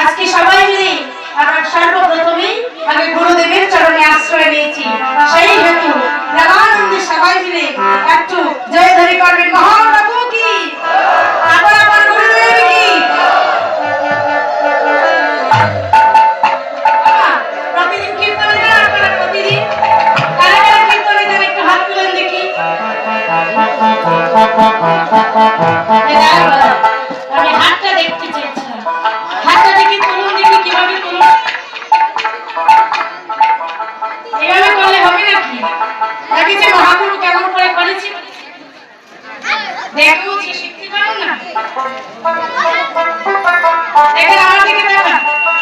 আজকে সবাই মিলে আমরা সর্বপ্রথমে আমি গুরুদেবের চরণে আশ্রয় নিয়েছি। সেই হেতু সবাই মিলে একটু জয় ধরে করবেন। মহা দেখো যে শিখতে পারো না দেখেন আমাদেরকে ব্যাপার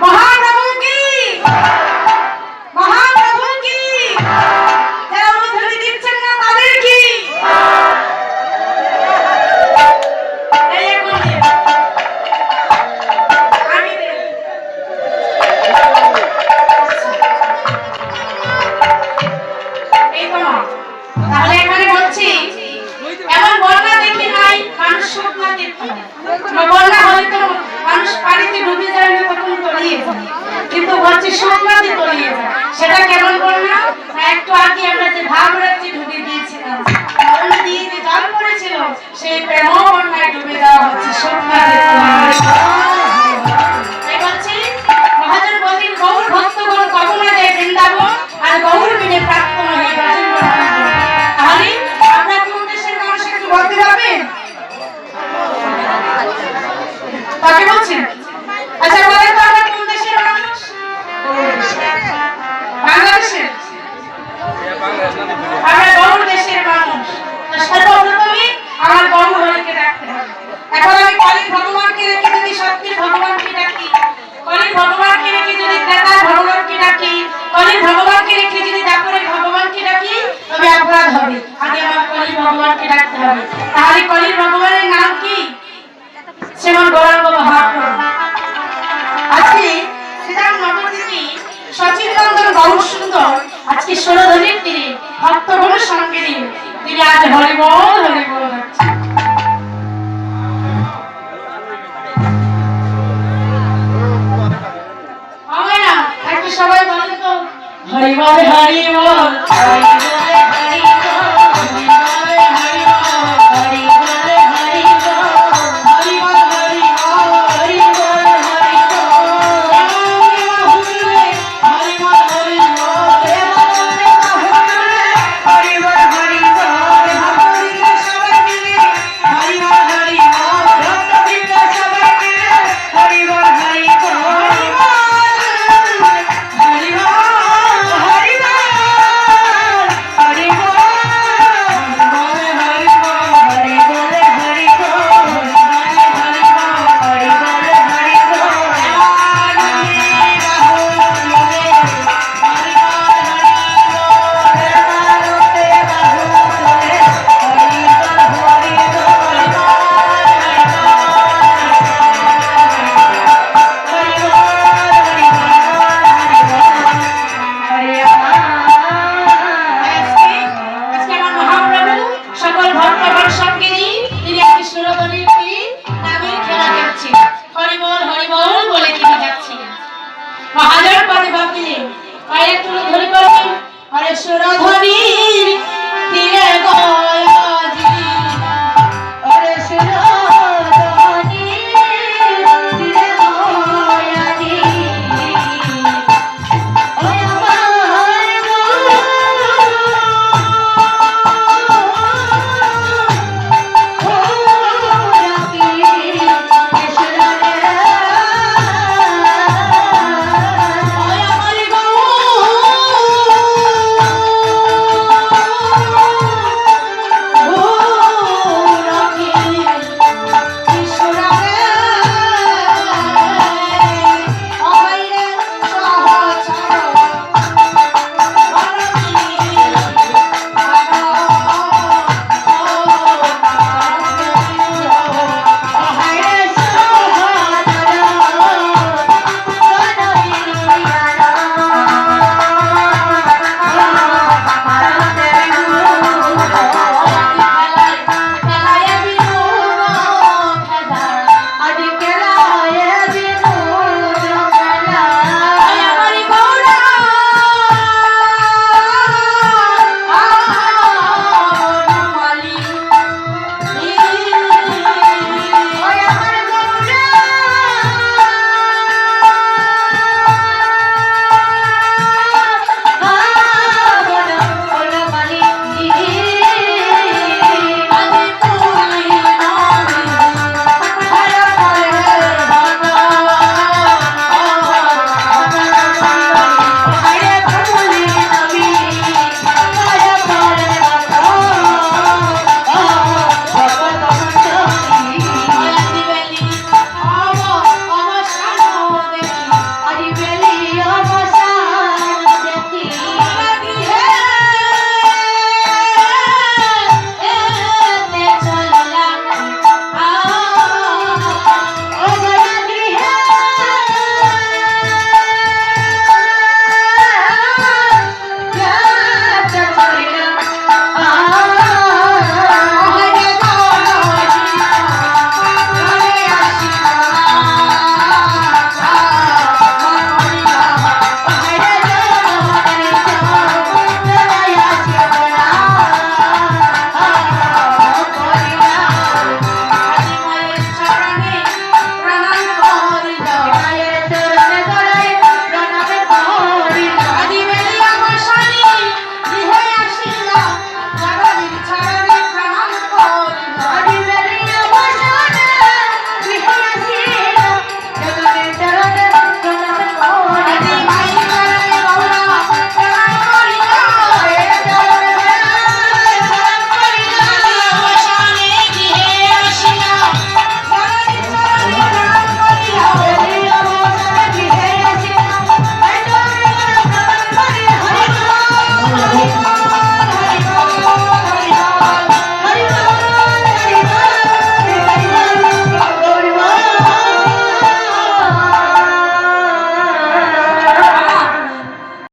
马汉 আমরা বড় দেশের মানুষ। সর্বপ্রথমে আমার বড় রাখতে হবে। এখন আমি কলে ভগবানকে রেখে যদি সত্যি ভগবানকে ডাকি, কলে ভগবানকে রেখে যদি দাদা ভগবানকে ডাকি, কলে ভগবানকে রেখে যদি দাপুরের ভগবানকে ডাকি, তবে অপরাধ হবে। আগে আমার কলি ভগবানকে ডাকতে হবে। তাহলে কলির ভগবানের নাম কি? শ্রীমন গৌরাঙ্গ মহাপ্রভু।